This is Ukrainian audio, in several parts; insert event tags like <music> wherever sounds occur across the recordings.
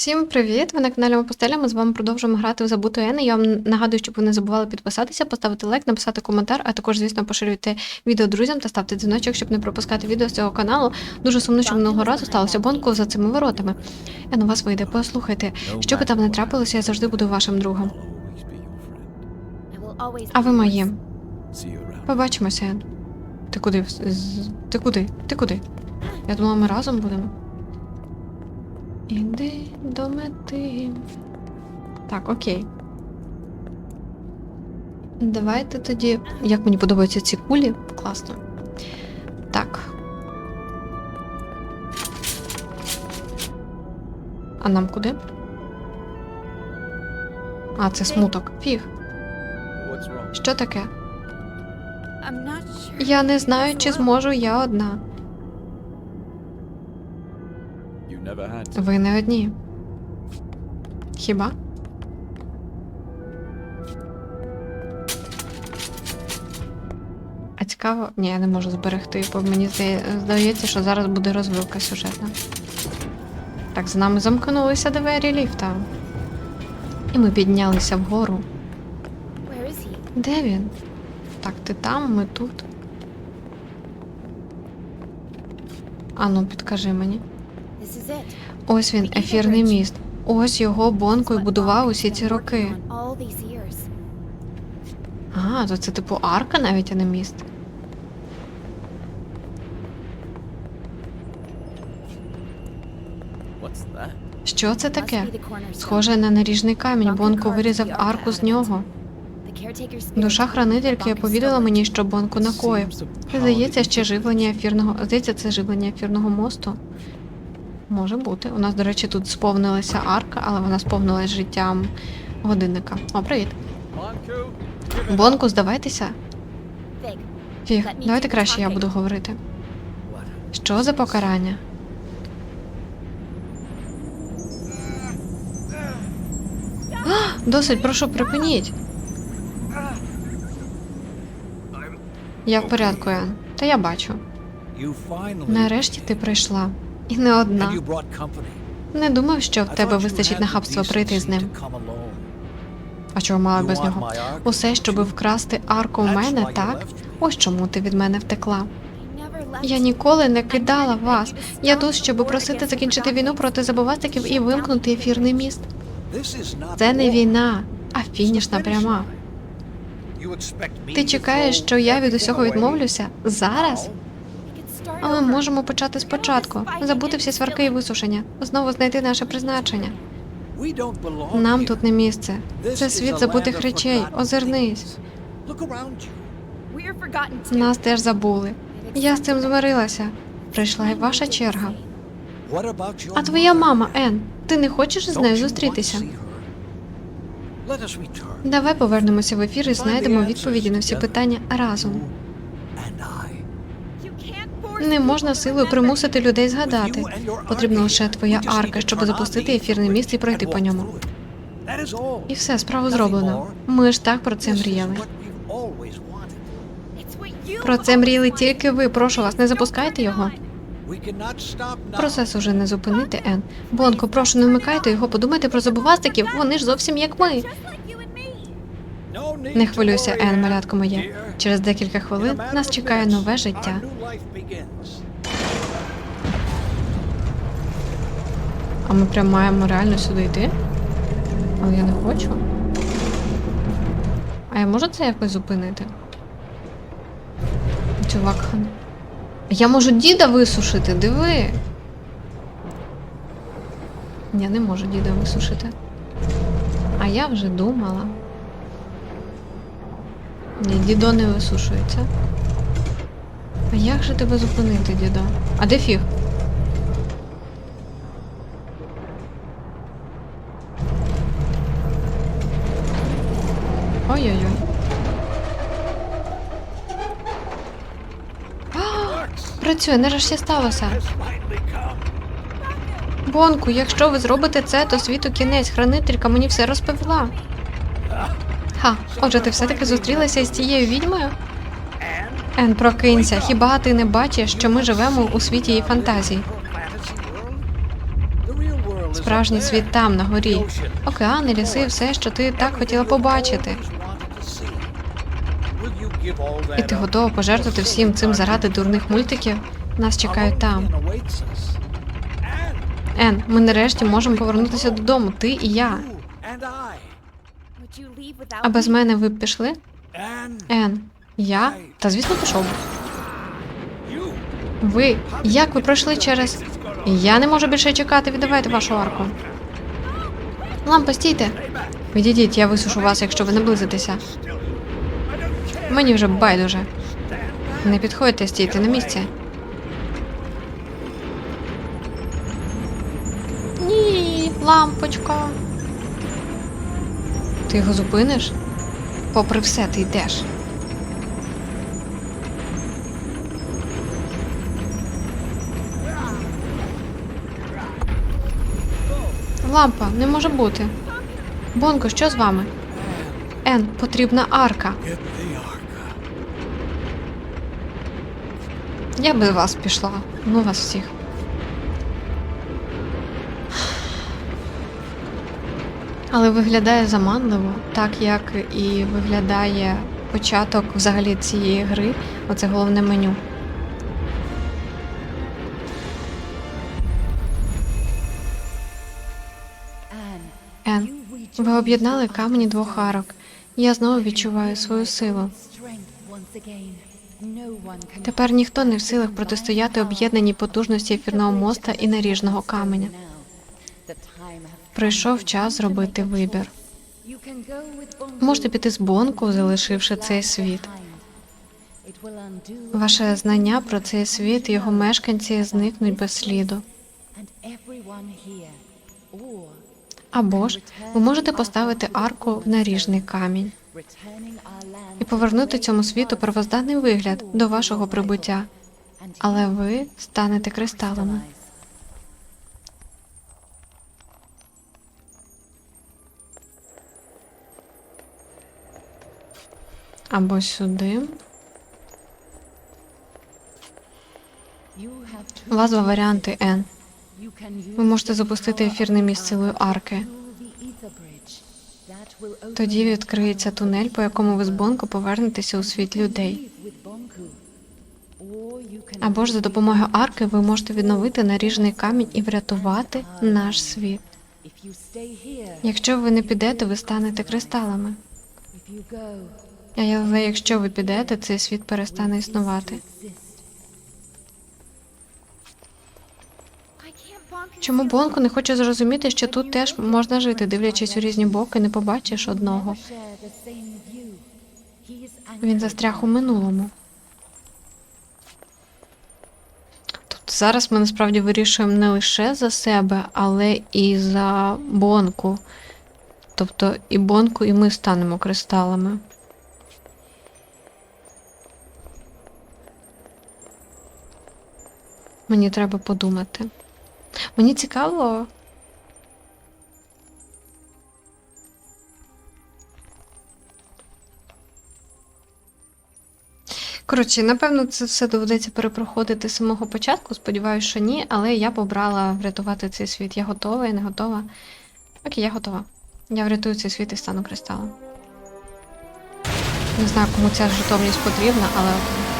Всім привіт! Ви на каналі Мопостеля. Ми з вами продовжуємо грати в забуту Ени. Я вам нагадую, щоб ви не забували підписатися, поставити лайк, написати коментар, а також, звісно, поширюйте відео друзям та ставте дзвіночок, щоб не пропускати відео з цього каналу. Дуже сумно, що минулого разу сталося бонку за цими воротами. Ен, у вас вийде, послухайте. Що би там не трапилося, я завжди буду вашим другом. А ви моїм. Побачимося, Ен. Ти куди? Ти куди? Ти куди? Я думала, ми разом будемо. Іди до мети. Так, окей. Давайте тоді. Як мені подобаються ці кулі? Класно. Так. А нам куди? А, це смуток. Фіг. Що таке? Я не знаю, чи зможу я одна. Ви не одні. Хіба? А цікаво, ні, я не можу зберегти, бо мені здається, що зараз буде розвилка сюжетна. Так, з нами замкнулися двері ліфта. І ми піднялися вгору. Де він? Так, ти там, ми тут. А ну, підкажи мені. Ось він, ефірний міст. Ось його Бонко й будував усі ці роки. А, то це типу арка навіть, а не міст. Що це таке? Схоже на наріжний камінь. Бонко вирізав арку з нього. Душа хранительки повідала мені, що Бонко накоїв. Здається, ще живлення ефірного. Здається, це живлення ефірного мосту. Може бути. У нас, до речі, тут сповнилася арка, але вона сповнилась життям годинника. О, привіт. Бонку, здавайтеся. Фіг, давайте краще я буду говорити. Що за покарання? А, Досить, прошу, припиніть. Я в порядку, Ян. Та я бачу. Нарешті ти прийшла. І не одна. Не думав, що в тебе вистачить нахабства прийти з ним. А чого мала без нього? Усе, щоби вкрасти арку в мене, так? Ось чому ти від мене втекла. Я ніколи не кидала вас. Я тут, щоб просити закінчити війну проти забувастиків і вимкнути ефірний міст. Це не війна, а фінішна пряма. Ти чекаєш, що я від усього відмовлюся зараз? А ми можемо почати спочатку, забути всі сварки і висушення, знову знайти наше призначення. Нам тут не місце. Це світ забутих речей. Озирнись. Нас теж забули. Я з цим змирилася. Прийшла і ваша черга. А твоя мама, Ен, ти не хочеш з нею зустрітися? Давай повернемося в ефір і знайдемо відповіді на всі питання разом. Не можна силою примусити людей згадати. Потрібна лише твоя арка, щоб запустити ефірний міст і пройти по ньому. І все, справу зроблено. Ми ж так про це мріяли. Про це мріяли тільки ви. Прошу вас, не запускайте його. Процес уже не зупинити, Ен. Бонко, прошу, не вмикайте його. Подумайте про забувастиків. Вони ж зовсім як ми. Не хвилюйся, Ен, малятко моє. Через декілька хвилин нас чекає нове життя. А ми прям маємо реально сюди йти? Але я не хочу. А я можу це якось зупинити? Чувак. Я можу діда висушити, диви. Я не можу діда висушити. А я вже думала. Ні, дідо не висушується. А як же тебе зупинити, дідо? А де фіг? Ой-ой-ой. Працює, нарешті сталося. Бонку, якщо ви зробите це, то світу кінець. Хранителька мені все розповіла. Ха, отже, ти все-таки зустрілася з цією відьмою? Ен, прокинься, хіба ти не бачиш, що ми живемо у світі її фантазій? Справжній світ там, на горі. Океани, ліси, все, що ти так хотіла побачити. І ти готова пожертвувати всім цим заради дурних мультиків? Нас чекають там. Ен, ми нарешті можемо повернутися додому, ти і я. А без мене ви б пішли? Ен, я? Та звісно пішов. Ви, як ви пройшли через. Я не можу більше чекати, віддавайте вашу арку. Лампа, стійте. Відійдіть, я висушу вас, якщо ви наблизитеся. Мені вже байдуже. Не підходьте, стійте на місці. Ні, лампочка. Ти його зупиниш? Попри все, ти йдеш. Лампа, не може бути. Бонко, що з вами? Ен, потрібна арка. Я би вас пішла. Ну вас всіх. Але виглядає заманливо, так як і виглядає початок взагалі цієї гри, оце головне меню. Ен, ви об'єднали камені двох арок. Я знову відчуваю свою силу. Тепер ніхто не в силах протистояти об'єднаній потужності ефірного моста і наріжного каменя. Прийшов час зробити вибір. Можете піти з бонку, залишивши цей світ. Ваше знання про цей світ його мешканці зникнуть без сліду. Або ж ви можете поставити арку в наріжний камінь і повернути цьому світу первозданний вигляд до вашого прибуття, але ви станете кристалами. Або сюди. У вас два варіанти Н. Ви можете запустити ефірний міст силою арки. Тоді відкриється тунель, по якому ви з Бонко повернетеся у світ людей. Або ж за допомогою арки ви можете відновити наріжний камінь і врятувати наш світ. Якщо ви не підете, ви станете кристалами. Але якщо ви підете, цей світ перестане існувати. Чому Бонко не хоче зрозуміти, що тут теж можна жити, дивлячись у різні боки, не побачиш одного. Він застряг у минулому. Тобто зараз ми насправді вирішуємо не лише за себе, але і за Бонку. Тобто і Бонку, і ми станемо кристалами. Мені треба подумати. Мені цікаво. Коротше, напевно, це все доведеться перепроходити з самого початку. Сподіваюся, що ні, але я побрала врятувати цей світ. Я готова, я не готова. Окей, я готова. Я врятую цей світ і стану кристалом. Не знаю, кому ця житомність потрібна, але окей.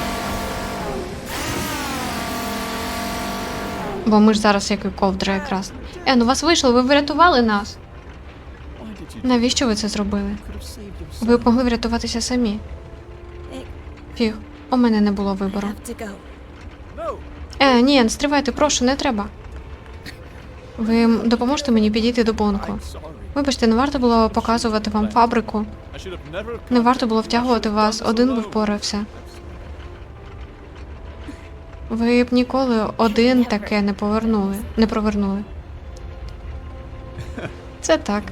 Бо ми ж зараз як і ковдра якраз. Ен, у вас вийшло, ви врятували нас. Навіщо ви це зробили? Ви б могли врятуватися самі. Фіг, у мене не було вибору. Е, ні, стривайте, прошу, не треба. Ви допоможете мені підійти до бонку. Вибачте, не варто було показувати вам фабрику. Не варто було втягувати вас, один би впорався. Ви б ніколи один таке не повернули, не провернули. Це так.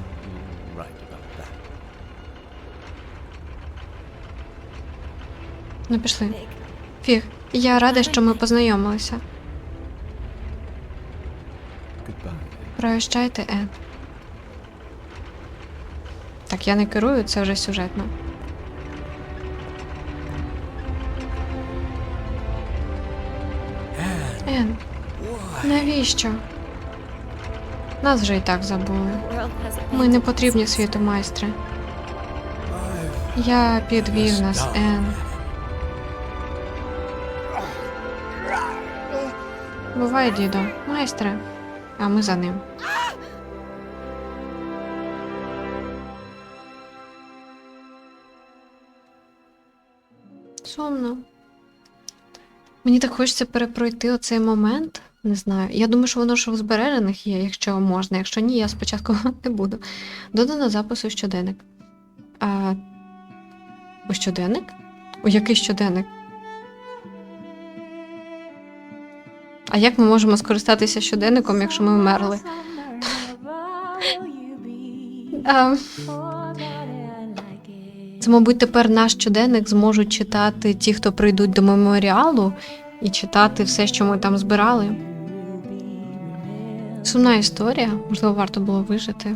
Ну, пішли. Фіг, я рада, що ми познайомилися. Прощайте, Ен. Так, я не керую, це вже сюжетно. Навіщо? Нас вже і так забули. Ми не потрібні світу, майстре. Я підвів нас, Ен. Бувай, дідо, майстре, а ми за ним. Сумно. Мені так хочеться перепройти оцей момент. Не знаю. Я думаю, що воно ж в збережених є, якщо можна. Якщо ні, я спочатку <laughs> не буду. Додано запису щоденник. А... У щоденник? У який щоденник? А як ми можемо скористатися щоденником, якщо ми вмерли? А, <laughs> це, мабуть, тепер наш щоденник зможуть читати ті, хто прийдуть до меморіалу, і читати все, що ми там збирали. Сумна історія, можливо, варто було вижити.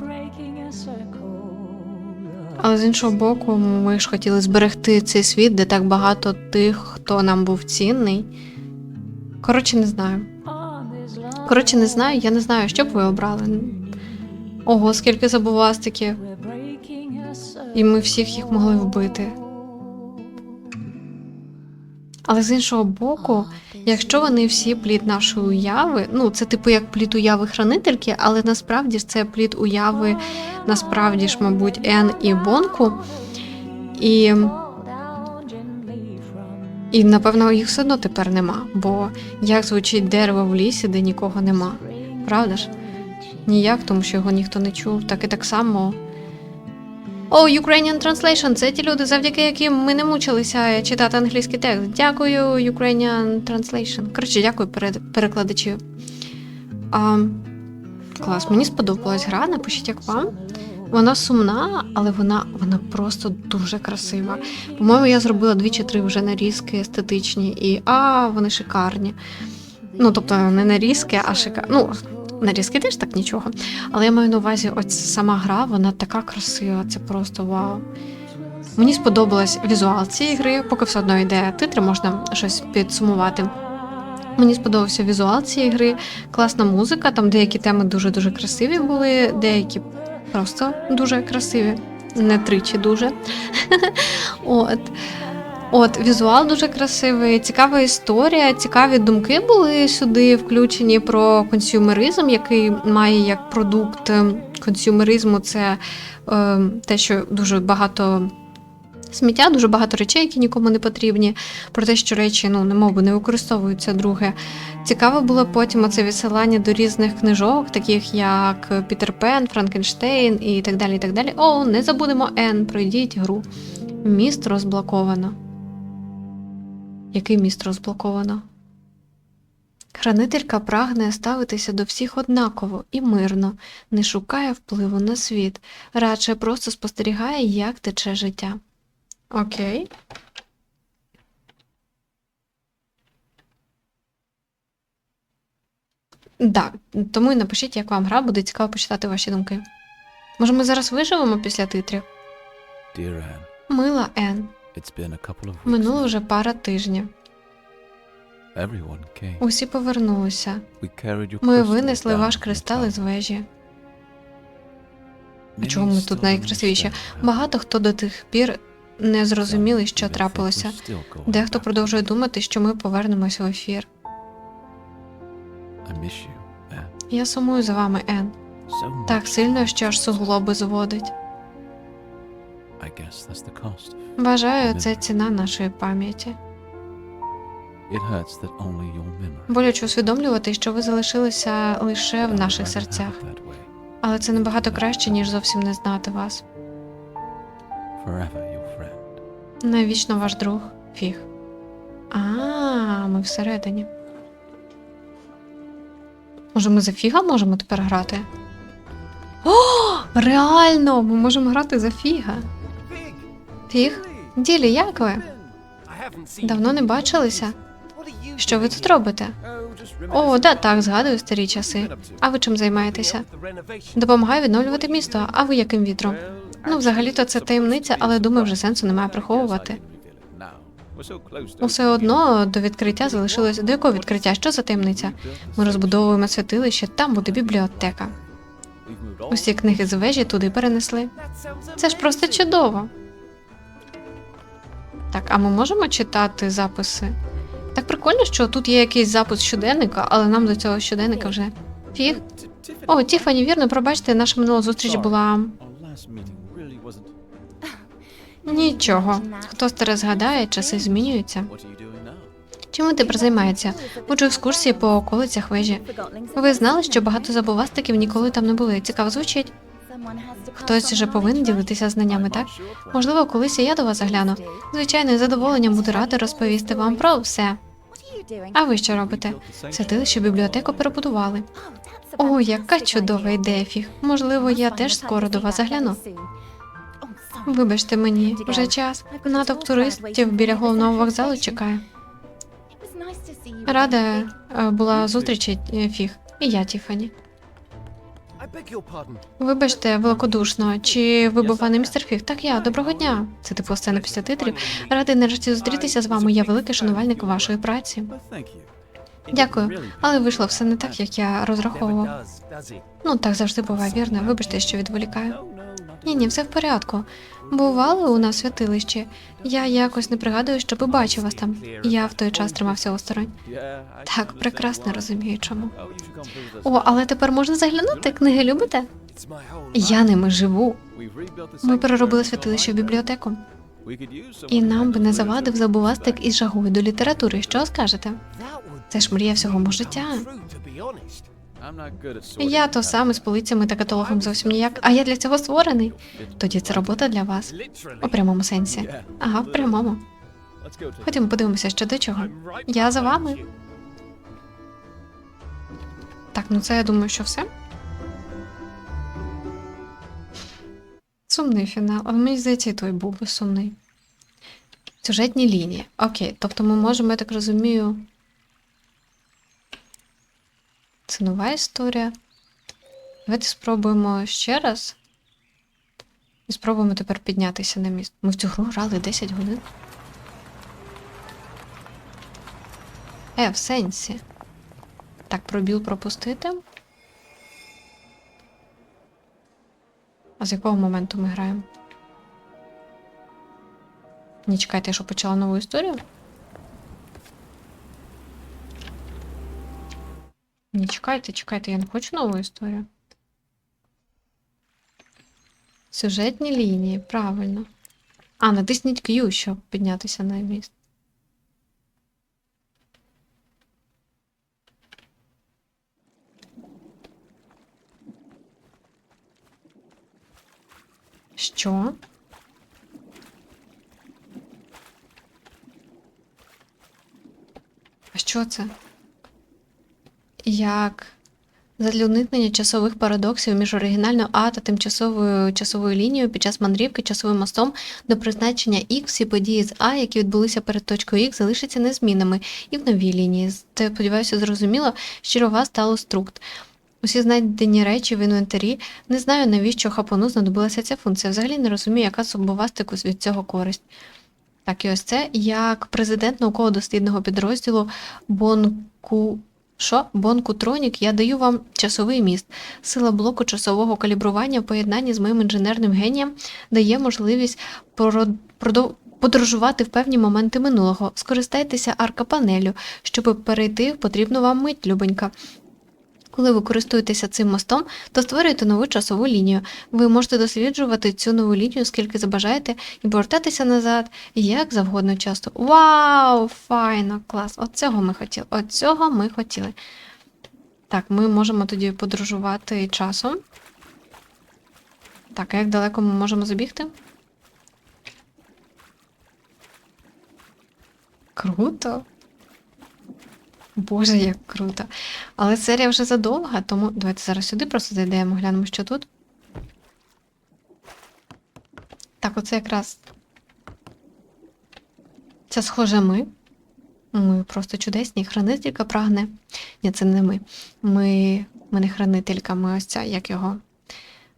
Але з іншого боку, ми ж хотіли зберегти цей світ, де так багато тих, хто нам був цінний. Коротше, не знаю. Коротше, не знаю, я не знаю, що б ви обрали. Ого, скільки забувастиків. І ми всіх їх могли вбити. Але з іншого боку, якщо вони всі плід нашої уяви, ну це типу як плід уяви хранительки, але насправді ж це плід уяви, насправді ж, мабуть, Ен і Бонку. І, і напевно їх все одно тепер нема. Бо як звучить дерево в лісі, де нікого нема. Правда ж? Ніяк, тому що його ніхто не чув, так і так само. О, Ukrainian Translation – це ті люди, завдяки яким ми не мучилися читати англійський текст. Дякую, Ukrainian Translation. Коротше, дякую перекладачі. А, клас, мені сподобалась гра, напишіть як вам. Вона сумна, але вона, вона просто дуже красива. По-моєму, я зробила дві чи три вже нарізки естетичні, і а, вони шикарні. Ну, тобто, не нарізки, а шикарні. Ну, нарізки теж так нічого. Але я маю на увазі, ось сама гра, вона така красива, це просто вау. Мені сподобалась візуал цієї гри, поки все одно йде титри, можна щось підсумувати. Мені сподобався візуал цієї гри, класна музика, там деякі теми дуже-дуже красиві були, деякі просто дуже красиві, не тричі дуже. <laughs> От. От, візуал дуже красивий, цікава історія, цікаві думки були сюди включені про консюмеризм, який має як продукт ем, консюмеризму це е, те, що дуже багато сміття, дуже багато речей, які нікому не потрібні, про те, що речі ну, би не використовуються. Друге, цікаво було потім оце відсилання до різних книжок, таких як Пітер Пен, Франкенштейн і так далі. і так далі. О, не забудемо Н, пройдіть гру. Міст розблоковано. Який міст розблоковано? Хранителька прагне ставитися до всіх однаково і мирно, не шукає впливу на світ, радше просто спостерігає, як тече життя. Окей. Так, тому і напишіть, як вам гра, буде цікаво почитати ваші думки. Може, ми зараз виживемо після титрів? Dear Anne, Мила Ен. Минуло вже пара тижнів. Усі повернулися. Ми винесли ваш кристал із вежі. Чому ми тут найкрасивіші? Багато хто до тих пір не зрозуміли, що трапилося. Дехто продовжує думати, що ми повернемося в ефір. Я сумую за вами, Ен. Так сильно, що аж суглоби зводить. Вважаю, це ціна нашої пам'яті. Боляче усвідомлювати, що ви залишилися лише в наших серцях, але це набагато краще, ніж зовсім не знати вас. Навічно ваш друг Фіг. А, ми всередині. Може, ми за Фіга можемо тепер грати? О, реально! Ми можемо грати за Фіга. Фіг? Ділі, як ви? Давно не бачилися. Що ви тут робите? О, да, так, згадую старі часи. А ви чим займаєтеся? Допомагаю відновлювати місто, а ви яким вітром? Ну, взагалі-то це таємниця, але думаю, вже сенсу немає приховувати. Усе одно до відкриття залишилось. До якого відкриття? Що за таємниця? Ми розбудовуємо святилище, там буде бібліотека. Усі книги з вежі туди перенесли. Це ж просто чудово. Так, а ми можемо читати записи? Так прикольно, що тут є якийсь запис щоденника, але нам до цього щоденника вже фіг. О, Тіфані, вірно, пробачте, наша минула зустріч була <laughs> нічого. Хто старе згадає, часи змінюються. Чим тепер займається? Ходжу екскурсії по околицях вежі. Ви знали, що багато забувастиків ніколи там не були. Цікаво звучить. Хтось же повинен ділитися знаннями, так? Можливо, колись я до вас загляну. Звичайно, з задоволенням буду рада розповісти вам про все. А ви що робите? Святилище бібліотеку перебудували. О, яка чудова ідея, фіг. Можливо, я теж скоро до вас загляну. Вибачте мені, вже час. Натовп туристів біля головного вокзалу чекає. Рада е, була зустрічі, фіг. І я, Тіфані. Вибачте, великодушно. Чи ви був пане містер Фіг? Так я, доброго дня. Це типу сцена після титрів. Радий нарешті зустрітися з вами. Я великий шанувальник вашої праці. Дякую, але вийшло все не так, як я розраховував. Ну, так завжди буває, вірно. Вибачте, що відволікаю. Ні, ні, все в порядку. Бували у нас святилище. Я якось не пригадую, щоб і бачив вас там. Я в той час тримався осторонь. Так, прекрасно розумію, чому. О, але тепер можна заглянути. Книги любите? Я ними живу. Ми переробили святилище в бібліотеку. І нам би не завадив забувастик із жагою до літератури. Що скажете? Це ж мрія всього життя. Я то саме з полицями та каталогом зовсім ніяк, а я для цього створений. Тоді це робота для вас. У прямому сенсі. Ага, в прямому. Ходімо подивимося, що до чого. Я за вами. Так, ну це я думаю, що все. Сумний фінал, але мені здається, і той був би сумний. Сюжетні лінії. Окей, тобто ми можемо, я так розумію. Це нова історія. Давайте спробуємо ще раз. І спробуємо тепер піднятися на міст. Ми в цю гру грали 10 годин. Е, в сенсі. Так, пробіл пропустити. А з якого моменту ми граємо? Ні, чекайте, що почала нову історію? Ні, чекайте, чекайте, я не хочу нову історію. Сюжетні лінії, правильно. А, натисніть Q, щоб піднятися на міст. Що? А що це? Як задлюднення часових парадоксів між оригінальною А та тимчасовою часовою лінією під час мандрівки часовим мостом до призначення X всі події з А, які відбулися перед точкою X, залишаться незмінними і в новій лінії. Це, сподіваюся, зрозуміло, щиро вас стало структ. Усі знайдені речі в інвентарі. Не знаю, навіщо хапону знадобилася ця функція. Взагалі не розумію, яка суббовастику від цього користь. Так, і ось це як президент науково-дослідного підрозділу Бонку. Що? Бонкутронік, я даю вам часовий міст. Сила блоку часового калібрування в поєднанні з моїм інженерним генієм дає можливість продов- подорожувати в певні моменти минулого. Скористайтеся аркапанелю, щоб перейти в потрібну вам мить, любенька. Коли ви користуєтеся цим мостом, то створюєте нову часову лінію. Ви можете досліджувати цю нову лінію, скільки забажаєте, і повертатися назад як завгодно часто. Вау! Файно, клас! От цього ми хотіли. От цього ми хотіли. Так, ми можемо тоді подорожувати часом. Так, а як далеко ми можемо забігти? Круто. Боже, як круто. Але серія вже задовга, тому давайте зараз сюди просто зайдемо, глянемо, що тут. Так, оце якраз. Це схоже ми. Ми просто чудесні. Хранителька прагне. Ні, це не ми. Ми, ми не хранителька, ми ось ця, як його.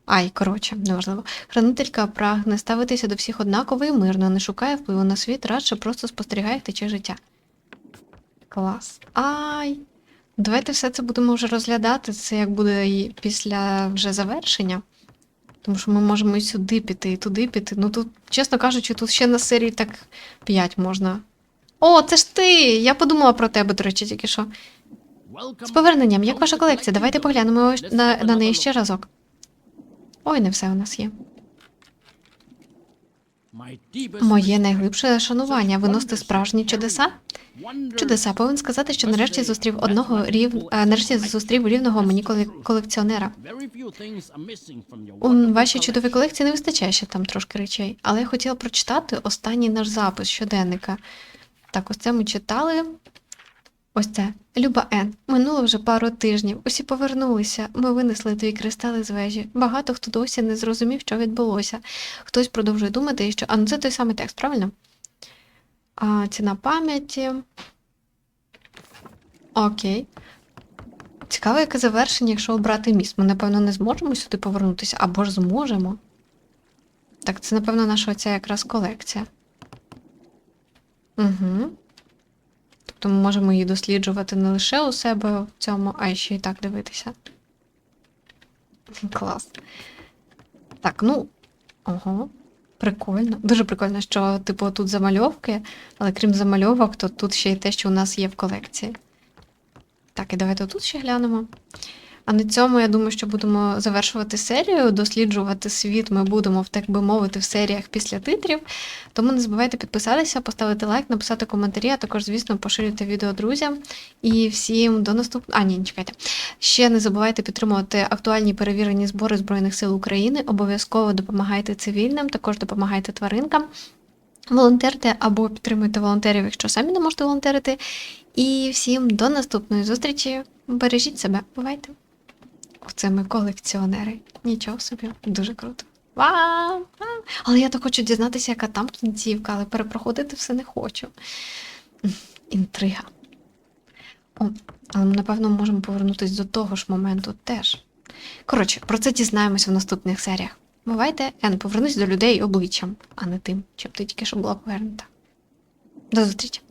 Ай, коротше, неважливо. Хранителька прагне ставитися до всіх однаково і мирно, не шукає впливу на світ, радше просто спостерігає, тече життя. Клас. Ай! Давайте все це будемо вже розглядати. Це як буде і після вже завершення. Тому що ми можемо і сюди піти, і туди піти. Ну тут, чесно кажучи, тут ще на серії так 5 можна. О, це ж ти! Я подумала про тебе, до речі, тільки що. З поверненням, як ваша колекція? Давайте поглянемо на, на неї ще разок. Ой, не все у нас є. Моє найглибше шанування. Ви носите справжні чудеса? Чудеса. Повинен сказати, що нарешті зустрів одного рів... нарешті зустрів рівного мені колекціонера. У вашій чудовій колекції не вистачає ще там трошки речей, але я хотіла прочитати останній наш запис щоденника. Так, ось це ми читали. Ось це. Люба Ен, минуло вже пару тижнів. Усі повернулися. Ми винесли твої кристали з вежі. Багато хто досі не зрозумів, що відбулося. Хтось продовжує думати, що. А ну це той самий текст, правильно? А, ціна пам'яті. Окей. Цікаво, яке завершення, якщо обрати міст. Ми, напевно, не зможемо сюди повернутися, або ж зможемо. Так, це, напевно, наша оця якраз колекція. Угу. Тобто ми можемо її досліджувати не лише у себе в цьому, а ще й так дивитися. Клас. Так, ну. Ого. Прикольно. Дуже прикольно, що, типу, тут замальовки, але крім замальовок, то тут ще й те, що у нас є в колекції. Так, і давайте тут ще глянемо. А на цьому я думаю, що будемо завершувати серію. Досліджувати світ ми будемо, так би мовити, в серіях після титрів. Тому не забувайте підписатися, поставити лайк, написати коментарі, а також, звісно, поширюйте відео друзям. І всім до наступного. А, ні, чекайте. Ще не забувайте підтримувати актуальні перевірені збори Збройних сил України. Обов'язково допомагайте цивільним, також допомагайте тваринкам. Волонтерте або підтримуйте волонтерів, якщо самі не можете волонтерити. І всім до наступної зустрічі. Бережіть себе, бувайте. Оце ми колекціонери. Нічого собі, дуже круто. Вау! Але я так хочу дізнатися, яка там кінцівка, але перепроходити все не хочу. Інтрига. О, але ми, напевно, можемо повернутися до того ж моменту теж. Коротше, про це дізнаємося в наступних серіях. Бувайте, Ен, повернусь до людей обличчям, а не тим, щоб ти тільки що була повернута. До зустрічі!